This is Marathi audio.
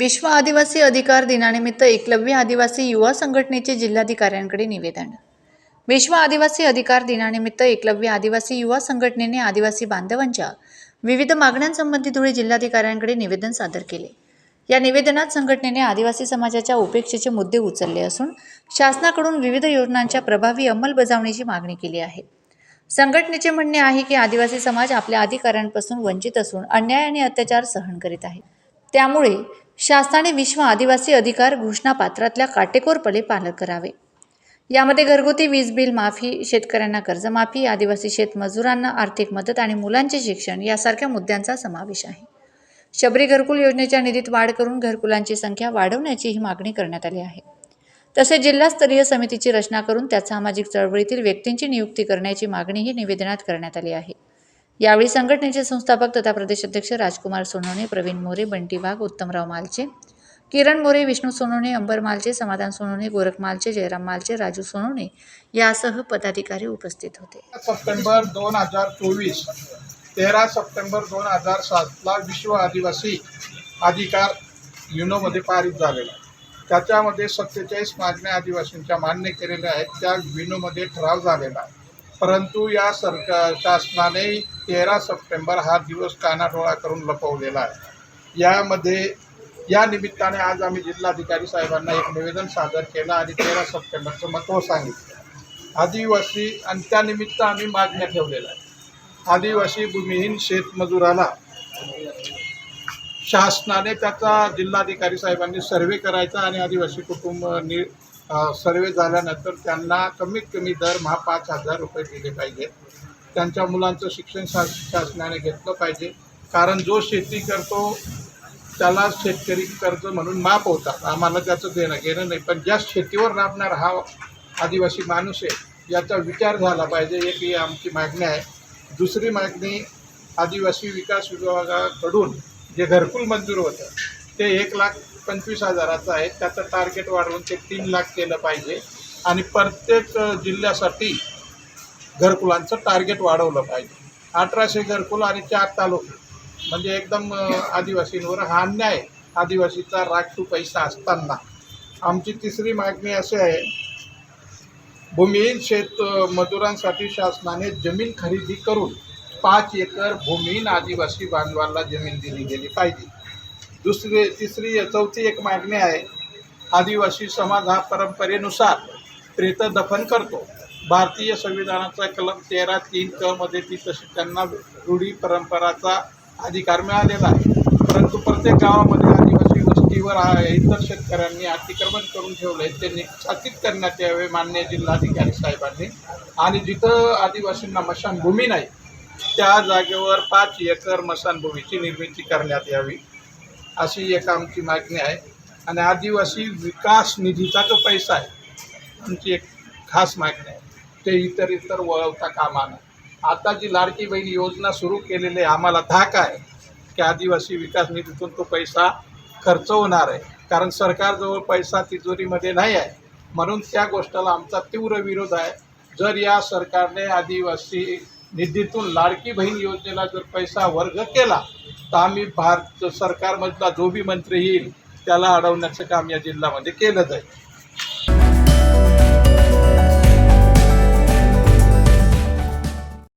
विश्व आदिवासी अधिकार दिनानिमित्त एकलव्य आदिवासी युवा संघटनेचे जिल्हाधिकाऱ्यांकडे निवेदन. विश्व आदिवासी अधिकार दिनानिमित्त एकलव्य आदिवासी युवा संघटनेने आदिवासी बांधवांच्या विविध मागण्यांसंबंधी धुळे जिल्हाधिकाऱ्यांकडे निवेदन सादर केले. या निवेदनात संघटनेने आदिवासी समाजाच्या उपेक्षेचे मुद्दे उचलले असून शासनाकडून विविध योजनांच्या प्रभावी अंमलबजावणीची मागणी केली आहे. संघटनेचे म्हणणे आहे की आदिवासी समाज आपल्या अधिकारांपासून वंचित असून अन्याय आणि अत्याचार सहन करीत आहे. त्यामुळे शासनाने विश्व आदिवासी अधिकार घोषणापात्रातल्या काटेकोरपणे पालन करावे. यामध्ये घरगुती वीज बिल माफी शेतकऱ्यांना कर्जमाफी आदिवासी शेतमजुरांना आर्थिक मदत आणि मुलांचे शिक्षण यासारख्या मुद्द्यांचा समावेश आहे. शबरी घरकुल योजनेच्या निधीत वाढ करून घरकुलांची संख्या वाढवण्याची ही मागणी करण्यात आली आहे. तसेच जिल्हास्तरीय समितीची रचना करून त्यात सामाजिक चळवळीतील व्यक्तींची नियुक्ती करण्याची मागणीही निवेदनात करण्यात आली आहे. यावेळी संघटनेचे संस्थापक तथा प्रदेश अध्यक्ष राजकुमार सोनवणे प्रवीण मोरे बंटी वाघ उत्तमराव मालचे किरण मोरे विष्णू सोनवणे अंबर मालचे समाधान सोनवणे गोरख मालचे जयराम मालचे राजू सोनवणे यासह पदाधिकारी उपस्थित होते. सप्टेंबर दोन हजार चोवीस तेरा सप्टेंबर दोन हजार सातला विश्व आदिवासी अधिकार युनोमध्ये पारित झालेला त्याच्यामध्ये सत्तेचाळीस मागण्या आदिवासींच्या मान्य केलेल्या आहेत त्या विनोमध्ये ठराव झालेला आहे. परंतु या सरकार शासनाने तेरा सप्टेंबर हा दिवस कानाटोळा करून लपवलेला आहे. यामध्ये या निमित्ताने आज आम्ही जिल्हाधिकारी साहेबांना एक निवेदन सादर केलं आणि तेरा सप्टेंबरचं महत्त्व सांगितलं. आदिवासी आणि त्यानिमित्त आम्ही मागण्या ठेवलेल्या आहे आदिवासी भूमिहीन शेतमजुराला शासनाने त्याचा जिल्हाधिकारी साहेबांनी सर्वे करायचा आणि आदिवासी कुटुंब नि सर्वे झाल्यानंतर त्यांना कमीत कमी दरमहा पाच हजार रुपये दिले पाहिजेत त्यांच्या मुलांचं शिक्षण शा शासनाने घेतलं पाहिजे. कारण जो शेती करतो त्याला शेतकरी कर्ज म्हणून माफ होतात. आम्हाला त्याचं देणं घेणं नाही. पण ज्या शेतीवर राबणार हा आदिवासी माणूस आहे याचा विचार झाला पाहिजे. एक ही आमची मागणी आहे. दुसरी मागणी आदिवासी विकास विभागाकडून जे घरकुल मंजूर होतं ते एक लाख पंचवीस हजाराचं आहे. त्याचं टार्गेट वाढवून ते तीन लाख केलं पाहिजे. आणि प्रत्येक जिल्ह्यासाठी घरकुलांचं टार्गेट वाढवलं पाहिजे. अठराशे घरकुल आणि चार तालुके. म्हणजे एकदम आदिवासींवर हा अन्याय. आदिवासीचा राखीव पैसा असताना. आमची तिसरी मागणी अशी आहे भूमिहीन शेत मजुरांसाठी शासनाने जमीन खरेदी करून पाच एकर भूमिहीन आदिवासी बांधवांना जमीन दिली गेली पाहिजे. दुसरी तिसरी चौथी एक मागणी आहे. आदिवासी समाज हा परंपरेनुसार प्रेत दफन करतो. भारतीय संविधानाचा कलम तेरा तीन क मध्ये ती तशी त्यांना रूढी परंपराचा अधिकार मिळालेला आहे. परंतु प्रत्येक गावामध्ये आदिवासी वस्तीवर इतर शेतकऱ्यांनी अतिक्रमण करून ठेवले ते निक्षाचित करण्यात यावे मान्य जिल्हाधिकारी साहेबांनी. आणि जिथं आदिवासींना मशानभूमी नाही त्या जागेवर पाच एकर मशानभूमीची निर्मिती करण्यात यावी. अशी एक आमची मागणी आहे. आणि आदिवासी विकास निधीचा जो पैसा आहे आमची एक खास मागणी आहे. ते इतर इतर वळवता कामा नये. आता जी लाडकी बहीण योजना सुरू केलेली आहे आम्हाला धाक आहे की आदिवासी विकास निधीतून तो पैसा खर्च होणार आहे. कारण सरकारजवळ पैसा तिजोरीमध्ये नाही आहे. म्हणून त्या गोष्टीला आमचा तीव्र विरोध आहे. जर या सरकारने आदिवासी निधीतून लाडकी बहीण योजनेला जर पैसा वर्ग केला तर आम्ही भारत सरकारमधला जो बी मंत्री येईल त्याला अडवण्याचं काम या जिल्ह्यामध्ये केलं जाईल